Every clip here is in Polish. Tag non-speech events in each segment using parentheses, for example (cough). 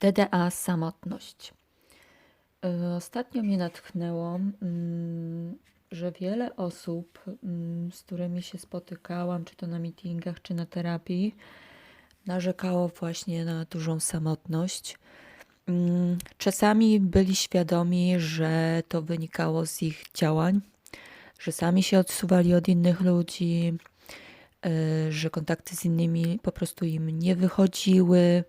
DDA samotność. Y, Ostatnio mnie natchnęło, mm, że wiele osób, mm, z którymi się spotykałam, czy to na meetingach, czy na terapii, narzekało właśnie na dużą samotność. Mm, Czasami byli świadomi, że to wynikało z ich działań, że sami się odsuwali od innych ludzi, y, że kontakty z innymi po prostu im nie wychodziły,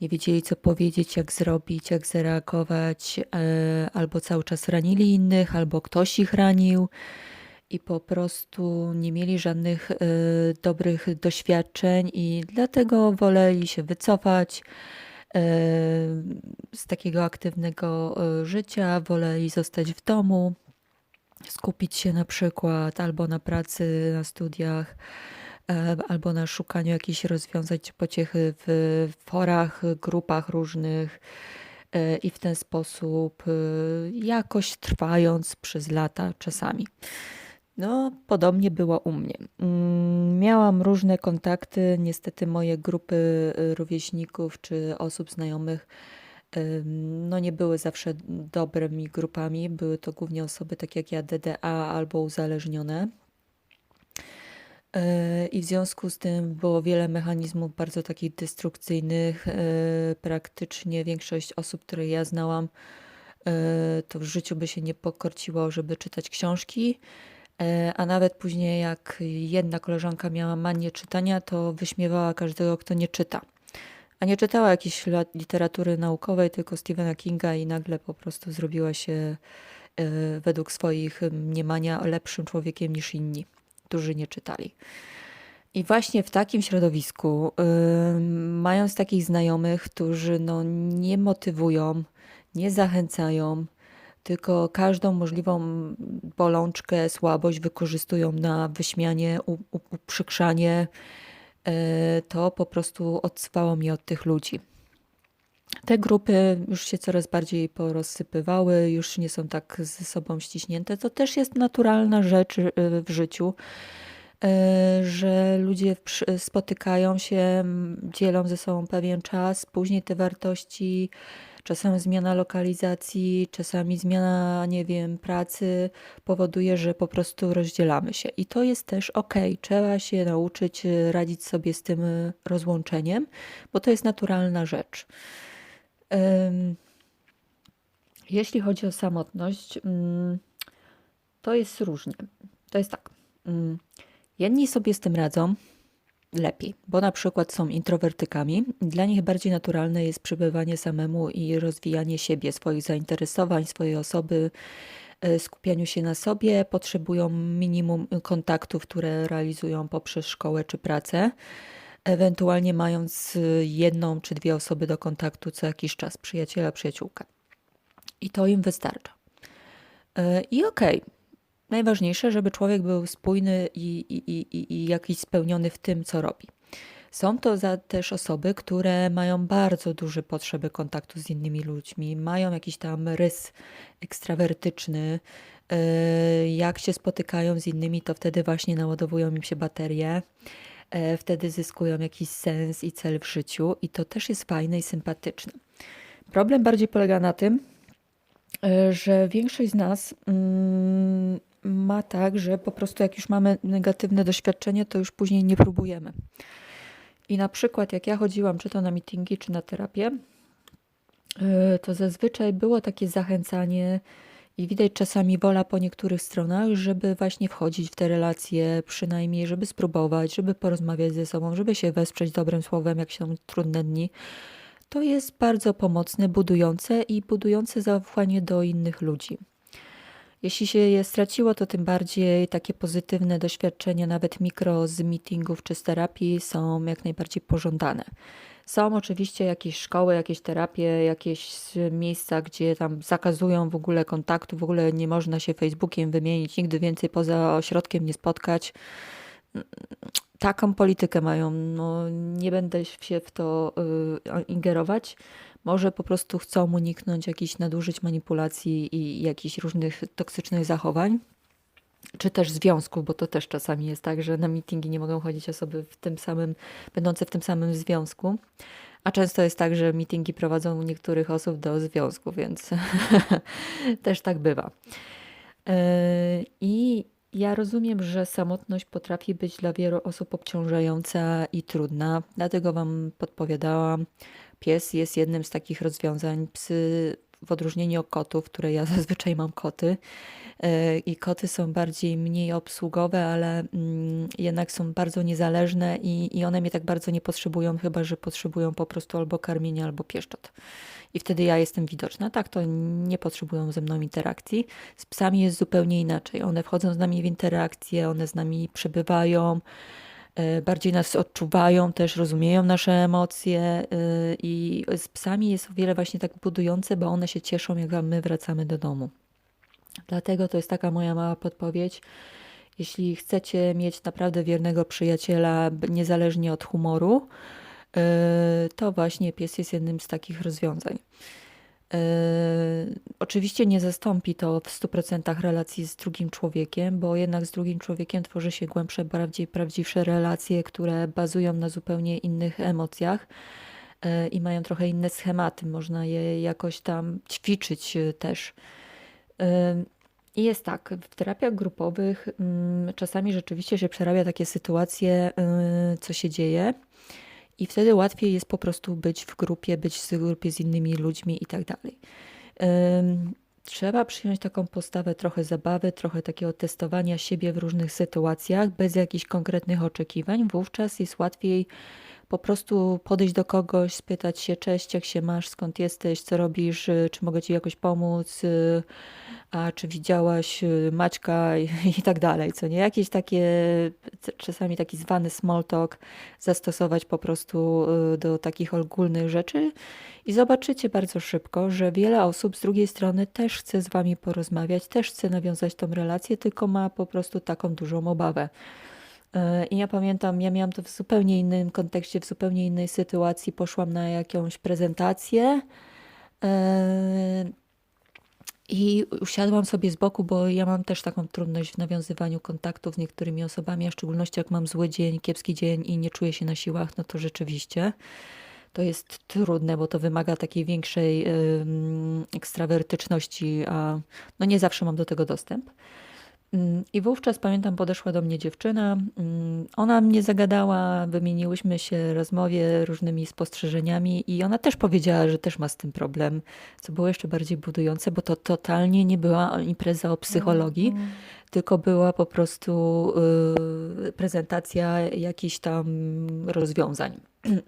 nie wiedzieli co powiedzieć, jak zrobić, jak zareagować, e, albo cały czas ranili innych, albo ktoś ich ranił i po prostu nie mieli żadnych e, dobrych doświadczeń i dlatego woleli się wycofać e, z takiego aktywnego życia, woleli zostać w domu, skupić się na przykład albo na pracy, na studiach, albo na szukaniu jakichś rozwiązań czy pociechy w forach, grupach różnych e, i w ten sposób e, jakoś trwając przez lata czasami. No, podobnie było u mnie. Mm, Miałam różne kontakty. Niestety moje grupy rówieśników czy osób znajomych no nie były zawsze dobrymi grupami. Były to głównie osoby takie jak ja, DDA albo uzależnione. Yy, I w związku z tym było wiele mechanizmów bardzo takich destrukcyjnych. Yy, Praktycznie większość osób, które ja znałam, yy, to w życiu by się nie pokorciło, żeby czytać książki. E, A nawet później, jak jedna koleżanka miała manię czytania, to wyśmiewała każdego, kto nie czyta. A nie czytała jakiejś literatury naukowej, tylko Stephena Kinga i nagle po prostu zrobiła się e, według swoich mniemania lepszym człowiekiem niż inni, którzy nie czytali. I właśnie w takim środowisku, y, mając takich znajomych, którzy no, nie motywują, nie zachęcają, tylko każdą możliwą bolączkę, słabość wykorzystują na wyśmianie, uprzykrzanie, e, to po prostu odsuwało mnie od tych ludzi. Te grupy już się coraz bardziej porozsypywały, już nie są tak ze sobą ściśnięte. To też jest naturalna rzecz y, w życiu, e, że ludzie spotykają się, dzielą ze sobą pewien czas, później te wartości, czasami zmiana lokalizacji, czasami zmiana, nie wiem, pracy powoduje, że po prostu rozdzielamy się. I to jest też ok. Trzeba się nauczyć y, radzić sobie z tym y, rozłączeniem, bo to jest naturalna rzecz. Jeśli chodzi o samotność, mm, to jest różnie. To jest tak. mm, Jedni sobie z tym radzą lepiej, bo na przykład są introwertykami. Dla nich bardziej naturalne jest przebywanie samemu i rozwijanie siebie, swoich zainteresowań, swojej osoby, e, skupianiu się na sobie. Potrzebują minimum kontaktów, które realizują poprzez szkołę czy pracę. Ewentualnie mając y, jedną czy dwie osoby do kontaktu co jakiś czas, przyjaciela, przyjaciółkę. I to im wystarcza. E, I okej, najważniejsze, żeby człowiek był spójny i, i, i, i- jakiś spełniony w tym, co robi. Są to za też osoby, które mają bardzo duże potrzeby kontaktu z innymi ludźmi, mają jakiś tam rys ekstrawertyczny. e, Jak się spotykają z innymi, to wtedy właśnie naładowują im się baterie, wtedy zyskują jakiś sens i cel w życiu, i to też jest fajne i sympatyczne. Problem bardziej polega na tym, e, że większość z nas mm, ma tak, że po prostu jak już mamy negatywne doświadczenie, to już później nie próbujemy. I na przykład jak ja chodziłam czy to na meetingi, czy na terapię, e, to zazwyczaj było takie zachęcanie i widać czasami wola po niektórych stronach, żeby właśnie wchodzić w te relacje, przynajmniej żeby spróbować, żeby porozmawiać ze sobą, żeby się wesprzeć dobrym słowem, jak są trudne dni. To jest bardzo pomocne, budujące i budujące zaufanie do innych ludzi. Jeśli się je straciło, to tym bardziej takie pozytywne doświadczenia, nawet mikro z meetingów czy z terapii, są jak najbardziej pożądane. Są oczywiście jakieś szkoły, jakieś terapie, jakieś miejsca, gdzie tam zakazują w ogóle kontaktu, w ogóle nie można się Facebookiem wymienić, nigdy więcej poza ośrodkiem nie spotkać. Taką politykę mają. No, nie będę się w to y, ingerować. Może po prostu chcą uniknąć jakichś nadużyć, manipulacji i jakichś różnych toksycznych zachowań. Czy też związków, bo to też czasami jest tak, że na meetingi nie mogą chodzić osoby w tym samym, będące w tym samym związku. A często jest tak, że meetingi prowadzą niektórych osób do związku, więc (laughs) też tak bywa. Yy, I ja rozumiem, że samotność potrafi być dla wielu osób obciążająca i trudna, dlatego Wam podpowiadałam. Pies jest jednym z takich rozwiązań. Psy, w odróżnieniu od kotów, które ja (laughs) zazwyczaj mam koty, yy, i koty są bardziej mniej obsługowe, ale mm, jednak są bardzo niezależne i, i one mnie tak bardzo nie potrzebują, chyba że potrzebują po prostu albo karmienia, albo pieszczot i wtedy ja jestem widoczna. Tak, to nie potrzebują ze mną interakcji. Z psami jest zupełnie inaczej. One wchodzą z nami w interakcję, one z nami przebywają, e, bardziej nas odczuwają, też rozumieją nasze emocje e, i z psami jest o wiele właśnie tak budujące, bo one się cieszą, jak my wracamy do domu. Dlatego to jest taka moja mała podpowiedź. Jeśli chcecie mieć naprawdę wiernego przyjaciela, niezależnie od humoru, E, to właśnie pies jest jednym z takich rozwiązań. E, oczywiście nie zastąpi to w 100% relacji z drugim człowiekiem, bo jednak z drugim człowiekiem tworzy się głębsze, bardziej prawdziwsze relacje, które bazują na zupełnie innych emocjach e, i mają trochę inne schematy. Można je jakoś tam ćwiczyć też. I jest tak, w terapiach grupowych mm, czasami rzeczywiście się przerabia takie sytuacje, co się dzieje i wtedy łatwiej jest po prostu być w grupie, być w grupie z innymi ludźmi i tak dalej. Trzeba przyjąć taką postawę trochę zabawy, trochę takiego testowania siebie w różnych sytuacjach, bez jakichś konkretnych oczekiwań. Wówczas jest łatwiej po prostu podejść do kogoś, spytać się, cześć, jak się masz, skąd jesteś, co robisz, y, czy mogę ci jakoś pomóc, y, a czy widziałaś y, Maćka? I, (laughs) i tak dalej, co nie? Jakieś takie, czasami taki zwany small talk zastosować po prostu do takich ogólnych rzeczy. I zobaczycie bardzo szybko, że wiele osób z drugiej strony też chce z wami porozmawiać, też chce nawiązać tą relację, tylko ma po prostu taką dużą obawę. E, I ja pamiętam, ja miałam to w zupełnie innym kontekście, w zupełnie innej sytuacji. Poszłam na jakąś prezentację e, i usiadłam sobie z boku, bo ja mam też taką trudność w nawiązywaniu kontaktów z niektórymi osobami, a w szczególności jak mam zły dzień, kiepski dzień i nie czuję się na siłach, no to rzeczywiście to jest trudne, bo to wymaga takiej większej ekstrawertyczności, a no nie zawsze mam do tego dostęp. Mm, I wówczas pamiętam, podeszła do mnie dziewczyna. Mm, ona mnie zagadała, wymieniłyśmy się rozmowie różnymi spostrzeżeniami, i ona też powiedziała, że też ma z tym problem, co było jeszcze bardziej budujące, bo to totalnie nie była impreza o psychologii, mm. tylko była po prostu y, prezentacja jakichś tam rozwiązań. (clears throat)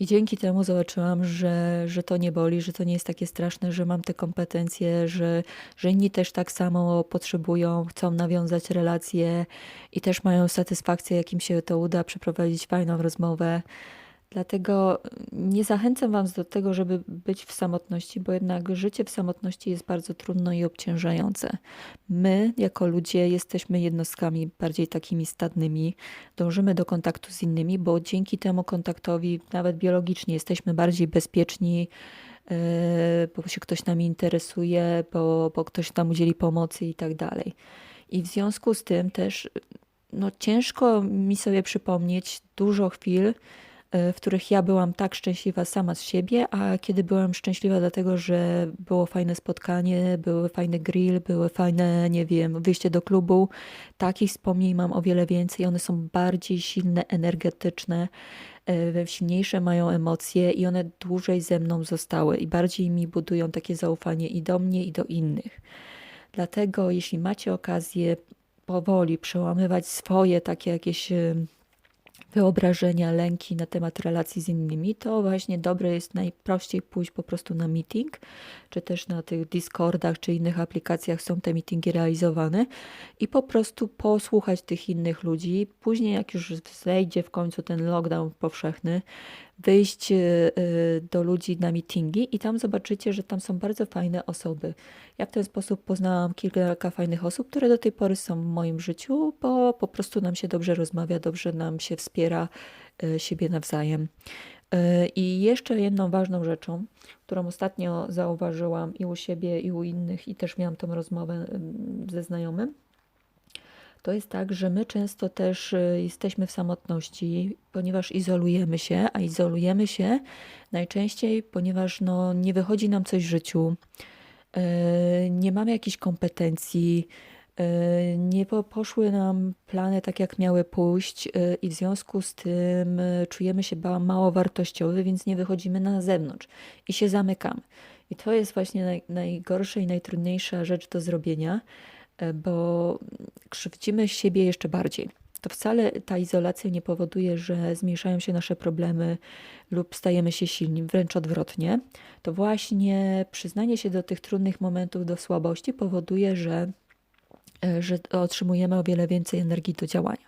I dzięki temu zobaczyłam, że, że to nie boli, że to nie jest takie straszne, że mam te kompetencje, że, że inni też tak samo potrzebują, chcą nawiązać relacje i też mają satysfakcję, jak im się to uda, przeprowadzić fajną rozmowę. Dlatego nie zachęcam Was do tego, żeby być w samotności, bo jednak życie w samotności jest bardzo trudno i obciążające. My, jako ludzie, jesteśmy jednostkami bardziej takimi stadnymi, dążymy do kontaktu z innymi, bo dzięki temu kontaktowi, nawet biologicznie, jesteśmy bardziej bezpieczni, e, bo się ktoś nami interesuje, bo, bo ktoś nam udzieli pomocy i tak dalej. I w związku z tym też no, ciężko mi sobie przypomnieć dużo chwil, w których ja byłam tak szczęśliwa sama z siebie, a kiedy byłam szczęśliwa dlatego, że było fajne spotkanie, były fajny grill, były fajne, nie wiem, wyjście do klubu, takich wspomnień mam o wiele więcej. One są bardziej silne, energetyczne, e, silniejsze mają emocje i one dłużej ze mną zostały i bardziej mi budują takie zaufanie i do mnie, i do innych. Dlatego, jeśli macie okazję powoli przełamywać swoje takie jakieś wyobrażenia, lęki na temat relacji z innymi, to właśnie dobre jest najprościej pójść po prostu na meeting, czy też na tych Discordach, czy innych aplikacjach są te meetingi realizowane i po prostu posłuchać tych innych ludzi. Później, jak już zejdzie w końcu ten lockdown powszechny, wyjść e, e, do ludzi na meetingi i tam zobaczycie, że tam są bardzo fajne osoby. Ja w ten sposób poznałam kilka fajnych osób, które do tej pory są w moim życiu, bo po prostu nam się dobrze rozmawia, dobrze nam się wspiera e, siebie nawzajem. I jeszcze jedną ważną rzeczą, którą ostatnio zauważyłam i u siebie, i u innych, i też miałam tą rozmowę ze znajomym, to jest tak, że my często też y, jesteśmy w samotności, ponieważ izolujemy się, a izolujemy się najczęściej, ponieważ no, nie wychodzi nam coś w życiu, y, nie mamy jakichś kompetencji, y, nie poszły nam plany tak, jak miały pójść, i w związku z tym czujemy się mało wartościowy, więc nie wychodzimy na zewnątrz i się zamykamy. I to jest właśnie naj, najgorsza i najtrudniejsza rzecz do zrobienia, bo krzywdzimy siebie jeszcze bardziej. To wcale ta izolacja nie powoduje, że zmniejszają się nasze problemy lub stajemy się silni, wręcz odwrotnie. To właśnie przyznanie się do tych trudnych momentów, do słabości powoduje, że, e, że otrzymujemy o wiele więcej energii do działania.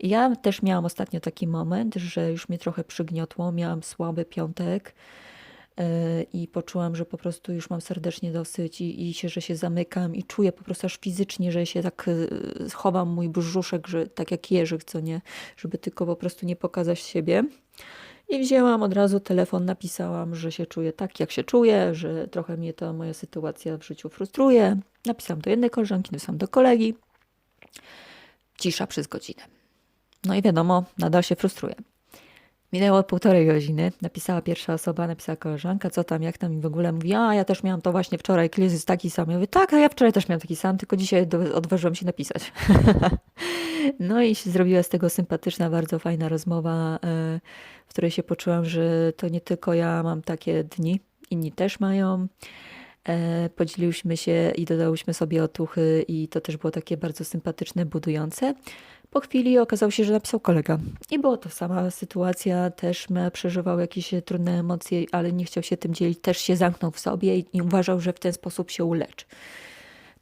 I ja też miałam ostatnio taki moment, że już mnie trochę przygniotło, miałam słaby piątek E, i poczułam, że po prostu już mam serdecznie dosyć i, i się, że się zamykam i czuję po prostu aż fizycznie, że się tak e, chowam mój brzuszek, że tak jak jeżyk, co nie, żeby tylko po prostu nie pokazać siebie. I wzięłam od razu telefon, napisałam, że się czuję tak, jak się czuję, że trochę mnie ta moja sytuacja w życiu frustruje. Napisałam do jednej koleżanki, napisałam do kolegi. Cisza przez godzinę. No i wiadomo, nadal się frustruje. Minęło półtorej godziny, napisała pierwsza osoba, napisała koleżanka, co tam, jak tam i w ogóle mówi, a ja też miałam to właśnie wczoraj, kryzys taki sam. Ja mówię, tak, a ja wczoraj też miałam taki sam, tylko dzisiaj odważyłam się napisać. (laughs) no i się zrobiła z tego sympatyczna, bardzo fajna rozmowa, e, w której się poczułam, że to nie tylko ja mam takie dni, inni też mają. E, podzieliłyśmy się i dodałyśmy sobie otuchy i to też było takie bardzo sympatyczne, budujące. Po chwili okazało się, że napisał kolega. I było to sama sytuacja, też przeżywał jakieś trudne emocje, ale nie chciał się tym dzielić, też się zamknął w sobie i, uważał, że w ten sposób się uleczy.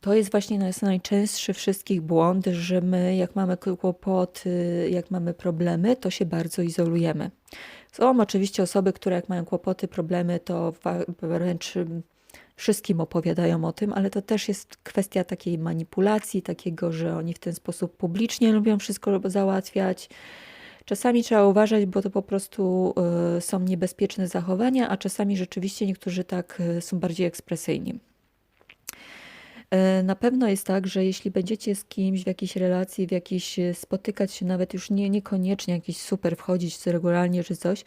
To jest właśnie najczęstszy wszystkich błąd, że my, jak mamy kłopoty, jak mamy problemy, to się bardzo izolujemy. Są oczywiście osoby, które jak mają kłopoty, problemy, to wręcz wszystkim opowiadają o tym, ale to też jest kwestia takiej manipulacji, takiego, że oni w ten sposób publicznie lubią wszystko załatwiać. Czasami trzeba uważać, bo to po prostu y, są niebezpieczne zachowania, a czasami rzeczywiście niektórzy tak y, są bardziej ekspresyjni. Y, na pewno jest tak, że jeśli będziecie z kimś w jakiejś relacji, w jakiejś spotykać się, nawet już nie, niekoniecznie jakiś super wchodzić regularnie czy coś,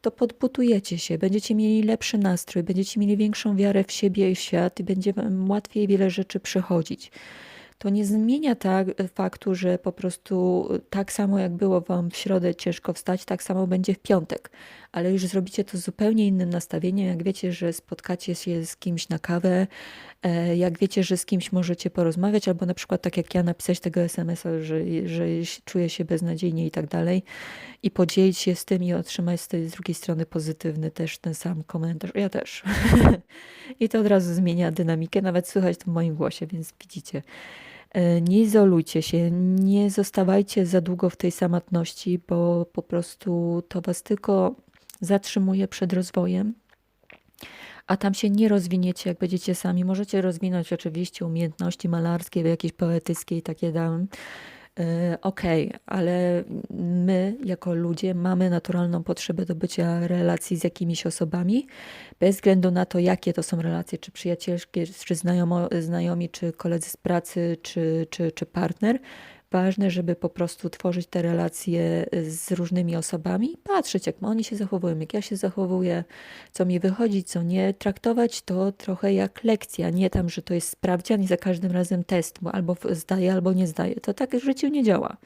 to podbutujecie się, będziecie mieli lepszy nastrój, będziecie mieli większą wiarę w siebie i w świat i będzie wam łatwiej wiele rzeczy przechodzić. To nie zmienia tak faktu, że po prostu tak samo jak było wam w środę ciężko wstać, tak samo będzie w piątek, ale już zrobicie to z zupełnie innym nastawieniem, jak wiecie, że spotkacie się z kimś na kawę, e, jak wiecie, że z kimś możecie porozmawiać, albo na przykład tak jak ja napisać tego SMS-a, że, że czuję się beznadziejnie i tak dalej i podzielić się z tym i otrzymać z tej z drugiej strony pozytywny też ten sam komentarz. Ja też. (laughs) I to od razu zmienia dynamikę, nawet słychać to w moim głosie, więc widzicie. E, nie izolujcie się, nie zostawajcie za długo w tej samotności, bo po prostu to was tylko zatrzymuje przed rozwojem, a tam się nie rozwiniecie, jak będziecie sami. Możecie rozwinąć oczywiście umiejętności malarskie, jakieś poetyckie i takie dam. E, okej, okay, ale my jako ludzie mamy naturalną potrzebę do bycia relacji z jakimiś osobami, bez względu na to, jakie to są relacje, czy przyjacielskie, czy znajomo, znajomi, czy koledzy z pracy, czy, czy, czy partner ważne, żeby po prostu tworzyć te relacje z różnymi osobami, patrzeć, jak oni się zachowują, jak ja się zachowuję, co mi wychodzi, co nie. Traktować to trochę jak lekcja, nie tam, że to jest sprawdzian i za każdym razem test, bo albo zdaję, albo nie zdaję. To tak w życiu nie działa.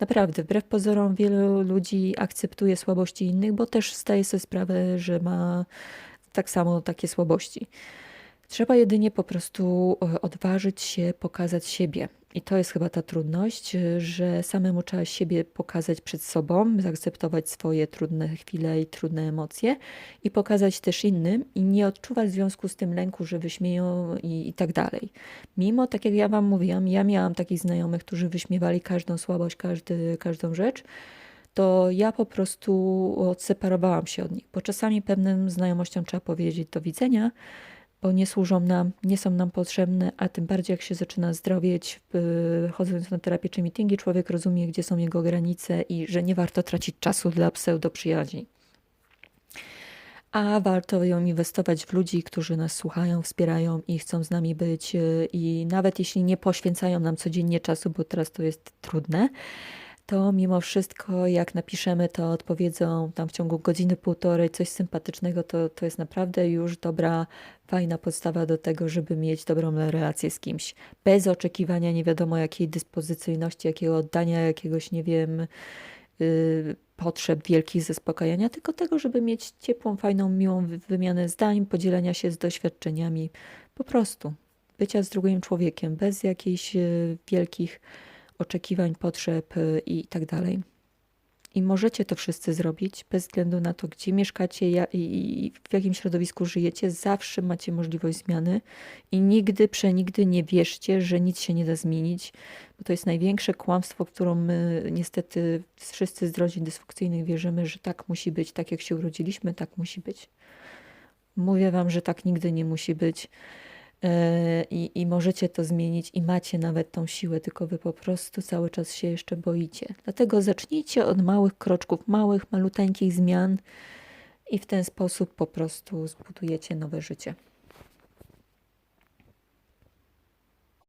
Naprawdę, wbrew pozorom, wielu ludzi akceptuje słabości innych, bo też zdaje sobie sprawę, że ma tak samo takie słabości. Trzeba jedynie po prostu e, odważyć się pokazać siebie. I to jest chyba ta trudność, e, że samemu trzeba siebie pokazać przed sobą, zaakceptować swoje trudne chwile i trudne emocje i pokazać też innym i nie odczuwać w związku z tym lęku, że wyśmieją i, i tak dalej. Mimo, tak jak ja Wam mówiłam, ja miałam takich znajomych, którzy wyśmiewali każdą słabość, każdy, każdą rzecz, to ja po prostu odseparowałam się od nich, bo czasami pewnym znajomościom trzeba powiedzieć do widzenia, bo nie służą nam, nie są nam potrzebne, a tym bardziej jak się zaczyna zdrowieć, chodząc na terapię czy meetingi, człowiek rozumie, gdzie są jego granice i że nie warto tracić czasu dla pseudo przyjaźni. a warto ją inwestować w ludzi, którzy nas słuchają, wspierają i chcą z nami być. y, I nawet jeśli nie poświęcają nam codziennie czasu, bo teraz to jest trudne, to mimo wszystko, jak napiszemy, to odpowiedzą tam w ciągu godziny, półtorej, coś sympatycznego, to, to jest naprawdę już dobra, fajna podstawa do tego, żeby mieć dobrą relację z kimś. Bez oczekiwania nie wiadomo jakiej dyspozycyjności, jakiego oddania, jakiegoś, nie wiem, y, potrzeb wielkich zaspokajania, tylko tego, żeby mieć ciepłą, fajną, miłą wy- wymianę zdań, podzielenia się z doświadczeniami, po prostu. Bycia z drugim człowiekiem, bez jakichś y, wielkich oczekiwań, potrzeb y, i tak dalej. I możecie to wszyscy zrobić, bez względu na to, gdzie mieszkacie i w jakim środowisku żyjecie, zawsze macie możliwość zmiany i nigdy, przenigdy nie wierzcie, że nic się nie da zmienić, bo to jest największe kłamstwo, którą my niestety wszyscy z rodzin dysfunkcyjnych wierzymy, że tak musi być, tak jak się urodziliśmy, tak musi być. Mówię wam, że tak nigdy nie musi być. E, I, I możecie to zmienić, i macie nawet tą siłę, tylko wy po prostu cały czas się jeszcze boicie. Dlatego zacznijcie od małych kroczków, małych, maluteńkich zmian, i w ten sposób po prostu zbudujecie nowe życie.